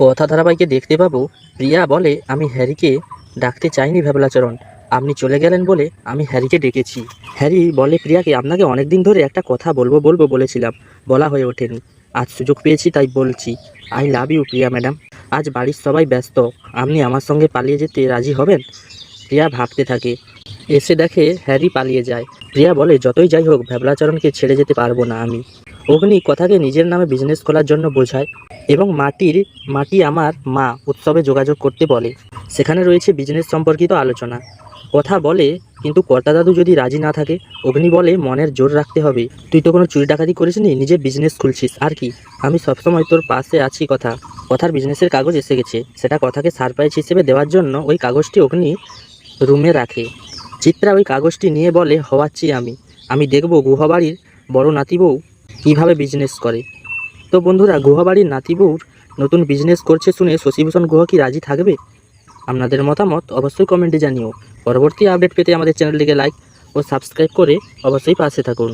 কথা ধারাবাহিকে দেখতে পাবো। প্রিয়া বলে, আমি হ্যারিকে ডাকতে চাইনি ভেবলাচরণ। আপনি চলে গেলেন বলে আমি হ্যারিকে ডেকেছি। হ্যারি বলে, প্রিয়াকে আপনাকে অনেক দিন ধরে একটা কথা বলব বলব বলেছিলাম। বলা হয়ে ওঠেনি। আজ সুযোগ পেয়েছি তাই বলছি। I love you, Priya madam. আজ বাড়ির সবাই ব্যস্ত। আপনি আমার সঙ্গে পালিয়ে যেতে রাজি হবেন? প্রিয়া ভাবতে থাকে। এসে দেখে হ্যারি পালিয়ে যায়। প্রিয়া বলে, যতই যাই হোক ভ্যাবলাচরণকে ছেড়ে যেতে পারব না আমি। অগ্নি কথাকে নিজের নামে বিজনেস খোলার জন্য বোঝায় এবং মাটির, মাটি আমার মা উৎসবে যোগাযোগ করতে বলে। সেখানে রয়েছে বিজনেস সম্পর্কিত আলোচনা। কথা বলে, কিন্তু কর্তা দাদু যদি রাজি না থাকে, অগ্নি বলে, মনের জোর রাখতে হবে। তুই তো কোনো চুরি ডাকাতি করিস নি নিজে বিজনেস খুলছিস, আর কি? আমি সবসময় তোর পাশে আছি কথা। কথার বিজনেসের কাগজ এসে গেছে। সেটা কথাকে সারপ্রাইজ হিসেবে দেওয়ার জন্য ওই কাগজটি অগ্নি রুমে রাখে। চিত্রা ওই কাগজটি নিয়ে বলে, হওয়াচ্ছি আমি। আমি দেখব গুহাবাড়ির বড় নাতি বউ কীভাবে বিজনেস করে? তো বন্ধুরা, গুহাবাড়ির নাতি বউর নতুন বিজনেস করছে শুনে শশীভূষণ গুহা কি রাজি থাকবে? আপনাদের মতামত অবশ্যই কমেন্টে জানিও। পরবর্তী আপডেট পেতে আমাদের চ্যানেলটিকে লাইক ও সাবস্ক্রাইব করে অবশ্যই পাশে থাকুন।